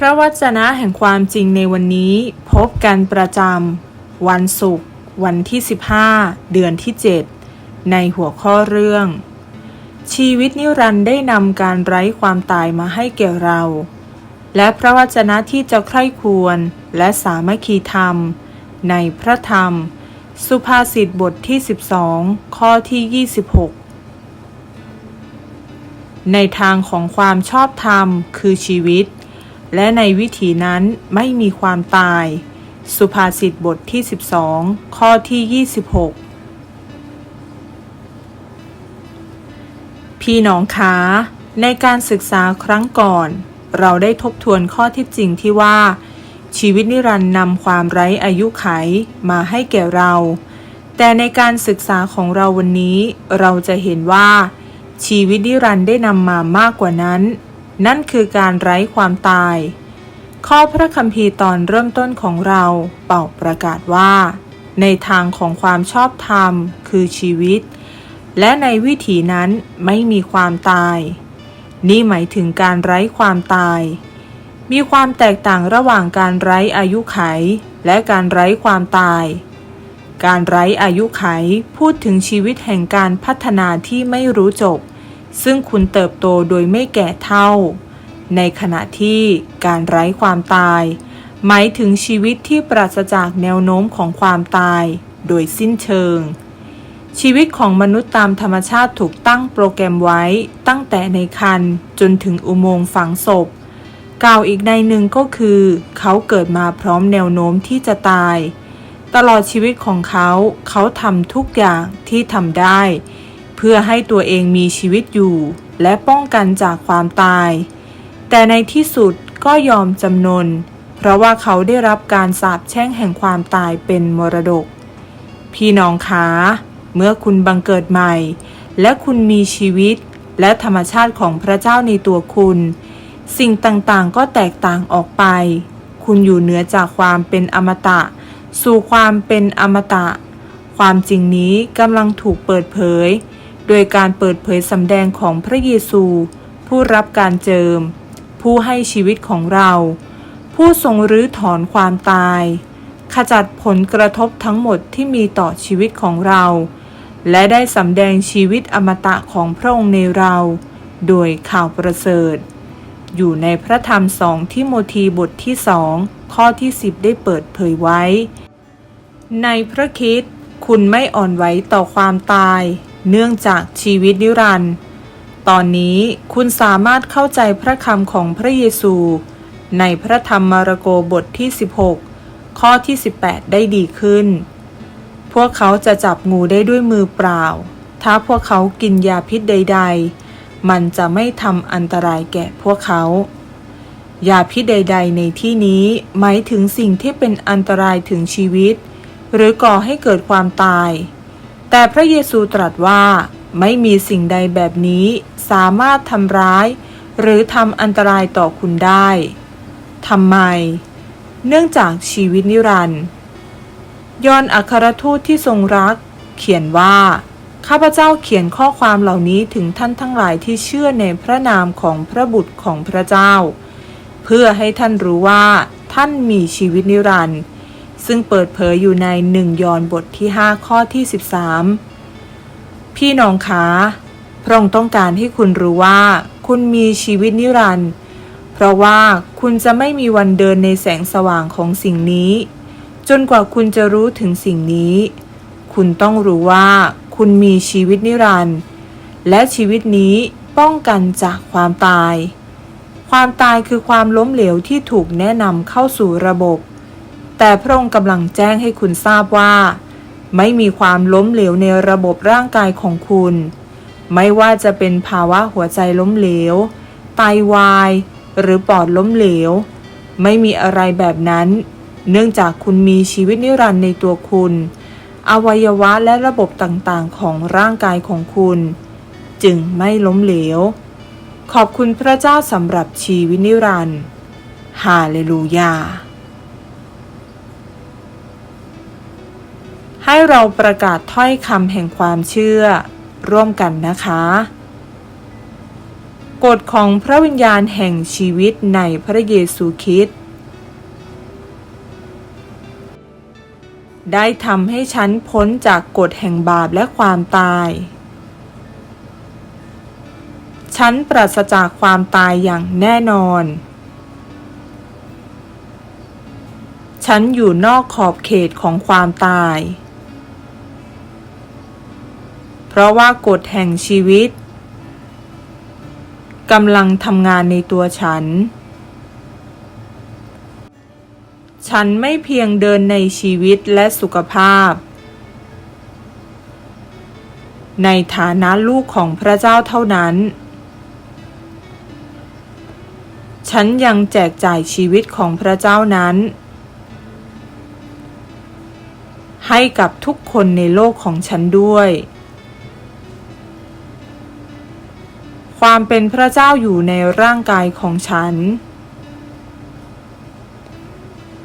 พระวจนะแห่งความจริงในวันนี้พบกันประจำวันศุกร์วันที่ 15 เดือนที่ 7 ในหัวข้อเรื่อง ชีวิตนิรันดร์ได้นำการไร้ความตายมาให้แก่เรา และพระวจนะที่จะใคร่ควรและสามัคคีธรรม ในพระธรรม สุภาษิตบทที่ 12 ข้อที่ 26ในทางของความชอบธรรมคือชีวิต และในวิถีนั้นไม่มีความตาย สุภาษิตบทที่ 12 ข้อที่ 26 พี่น้องคะในการศึกษาครั้งก่อน เราได้ทบทวนข้อที่จริงที่ว่า ชีวิตนิรันดร์นำความไร้อายุไขมาให้แก่เรา แต่ในการศึกษาของเราวันนี้ เราจะเห็นว่า ชีวิตนิรันดร์ได้นำมามากกว่านั้น นั่นคือการไร้ความตาย ข้อพระคัมภีร์ตอนเริ่มต้นของเราเป่าประกาศว่า ในทางของความชอบธรรมคือชีวิต และในวิถีนั้นไม่มีความตาย นี่หมายถึงการไร้ความตาย มีความแตกต่างระหว่างการไร้อายุไข และการไร้ความตาย การไร้อายุไขพูดถึงชีวิตแห่งการพัฒนาที่ไม่รู้จบ ซึ่งคุณเติบโตโดยไม่แก่เท่า ในขณะที่การไร้ความตาย หมายถึงชีวิตที่ปราศจากแนวโน้มของความตาย โดยสิ้นเชิง ชีวิตของมนุษย์ตามธรรมชาติถูกตั้งโปรแกรมไว้ตั้งแต่ในคันจนถึงอุโมงค์ฝังศพ กล่าวอีกในหนึ่งก็คือ เขาเกิดมาพร้อมแนวโน้มที่จะตาย ตลอดชีวิตของเขา เขาทำทุกอย่างที่ทำได้ เพื่อให้ตัวเองมีชีวิตอยู่ และป้องกันจากความตาย แต่ในที่สุดก็ยอมจำนน เพราะว่าเขาได้รับการสาปแช่งแห่งความตายเป็นมรดก พี่น้องคะเมื่อคุณบังเกิดใหม่ และคุณมีชีวิต และธรรมชาติของพระเจ้าในตัวคุณ สิ่งต่างๆก็แตกต่างออกไป คุณอยู่เหนือจากความเป็นอมตะ สู่ความเป็นอมตะ ความจริงนี้กำลังถูกเปิดเผย โดยการเปิดเผยสำแดงของพระเยซู ผู้รับการเจิม ผู้ให้ชีวิตของเรา ผู้ทรงรื้อถอนความตาย ขจัดผลกระทบทั้งหมดที่มีต่อชีวิตของเรา และได้สำแดงชีวิตอมตะของพระองค์ในเรา โดยข่าวประเสริฐ อยู่ในพระธรรมสองที่โมธีบทที่สองข้อที่สิบได้เปิดเผยไว้ ในพระคิดคุณไม่อ่อนไหวต่อความตาย เนื่องจากชีวิตนิรันดร์ตอนนี้คุณสามารถเข้าใจพระคำของพระเยซู ในพระธรรมมาระโกบทที่ 16 ข้อที่ 18 ได้ดีขึ้น พวกเขาจะจับงูได้ด้วยมือเปล่า ถ้าพวกเขากินยาพิษใด ๆ มันจะไม่ทำอันตรายแก่พวกเขายาพิษใด ๆ ในที่นี้หมายถึงสิ่งที่เป็นอันตรายถึงชีวิต หรือก่อให้เกิดความตาย แต่พระเยซูตรัสว่าไม่มีสิ่งใดแบบนี้สามารถทำร้าย หรือทำอันตรายต่อคุณได้ทำไม เนื่องจากชีวิตนิรันดร์ยอนอัครทูตที่ทรงรัก เขียนว่า ข้าพเจ้าเขียนข้อความเหล่านี้ถึงท่านทั้งหลายที่เชื่อในพระนามของพระบุตรของพระเจ้า เพื่อให้ท่านรู้ว่าท่านมีชีวิตนิรันดร์ ซึ่งเปิดเผยอยู่ในหนึ่งยอห์นบทที่ 5 ข้อที่ 13 พี่น้องคะพระองค์ต้องการให้คุณรู้ว่า คุณมีชีวิตนิรันดร์เพราะว่าคุณจะไม่มีวันเดินในแสงสว่างของสิ่งนี้ จนกว่าคุณจะรู้ถึงสิ่งนี้ คุณต้องรู้ว่า คุณมีชีวิตนิรันดร์และชีวิตนี้ป้องกันจากความตาย ความตายคือความล้มเหลวที่ถูกแนะนำเข้าสู่ระบบ แต่พระองค์กำลังแจ้งให้คุณทราบว่า ไม่มีความล้มเหลวในระบบร่างกายของคุณ ไม่ว่าจะเป็นภาวะหัวใจล้มเหลว ไตาวาย หรือปอดล้มเหลว ไม่มีอะไรแบบนั้น เนื่องจากคุณมีชีวิตนิรันดร์ในตัวคุณ อวัยวะและระบบต่างๆ ของร่างกายของคุณ จึงไม่ล้มเหลว ขอบคุณพระเจ้าสำหรับชีวิตนิรันดร์ฮาเลลูยา ให้เราประกาศถ้อยคำแห่งความเชื่อ ร่วมกันนะคะ กฎของพระวิญญาณแห่งชีวิตในพระเยซูคริสต์ได้ทำให้ฉันพ้นจากกฎแห่งบาปและความตาย ฉันปราศจากความตายอย่างแน่นอน ฉันอยู่นอกขอบเขตของความตาย เพราะว่ากฎแห่งชีวิตกำลังทำงานในตัวฉัน ฉันไม่เพียงเดินในชีวิตและสุขภาพ ในฐานะลูกของพระเจ้าเท่านั้น ฉันยังแจกจ่ายชีวิตของพระเจ้านั้น ให้กับทุกคนในโลกของฉันด้วย ความเป็นพระเจ้าอยู่ในร่างกายของฉัน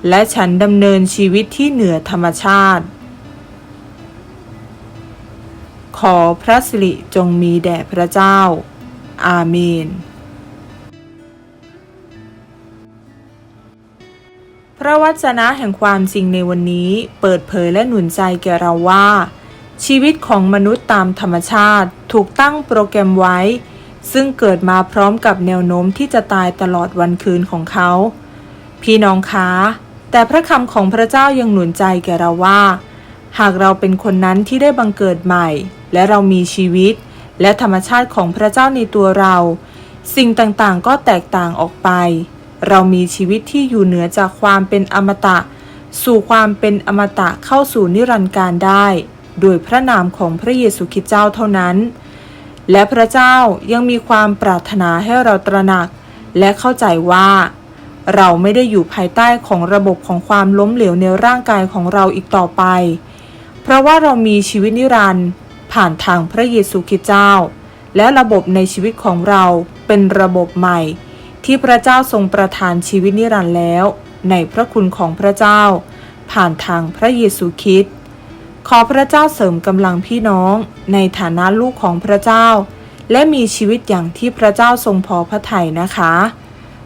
และฉันดำเนินชีวิตที่เหนือธรรมชาติ ขอพระสิริจงมีแด่พระเจ้า อาเมน พระวจนะแห่งความจริงในวันนี้เปิดเผยและหนุนใจแก่เราว่าชีวิตของมนุษย์ตามธรรมชาติถูกตั้งโปรแกรมไว้ ซึ่งเกิดมาพร้อมกับแนวโน้มที่จะตายตลอดวันคืนของเขา พี่น้องคะแต่พระคำของพระเจ้ายังหนุนใจแก่เราว่า หากเราเป็นคนนั้นที่ได้บังเกิดใหม่ และเรามีชีวิต และธรรมชาติของพระเจ้าในตัวเรา สิ่งต่างๆก็แตกต่างออกไป เรามีชีวิตที่อยู่เหนือจากความเป็นอมตะ สู่ความเป็นอมตะเข้าสู่นิรันดร์การได้ โดยพระนามของพระเยซูคริสต์เจ้าเท่านั้น และพระเจ้ายังมีความปรารถนาให้เราตระหนัก และเข้าใจว่า เราไม่ได้อยู่ภายใต้ของระบบของความล้มเหลวในร่างกายของเราอีกต่อไป เพราะว่าเรามีชีวิตนิรันดร์ผ่านทางพระเยซูคริสต์เจ้า และระบบในชีวิตของเราเป็นระบบใหม่ ที่พระเจ้าทรงประทานชีวิตนิรันดร์แล้ว ในพระคุณของพระเจ้า ผ่านทางพระเยซูคริสต์ ขอพระเจ้าเสริมกำลังพี่น้องในฐานะลูกของพระเจ้า และมีชีวิตอย่างที่พระเจ้าทรงพอพระทัยนะคะ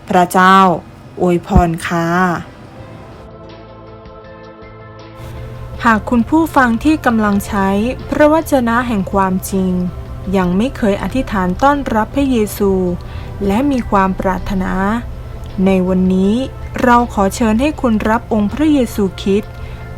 พระเจ้า อวยพรค่ะ หากคุณผู้ฟังที่กำลังใช้พระวจนะแห่งความจริง ยังไม่เคยอธิษฐานต้อนรับพระเยซู และมีความปรารถนา ในวันนี้เราขอเชิญให้คุณรับองค์พระเยซูคริสต์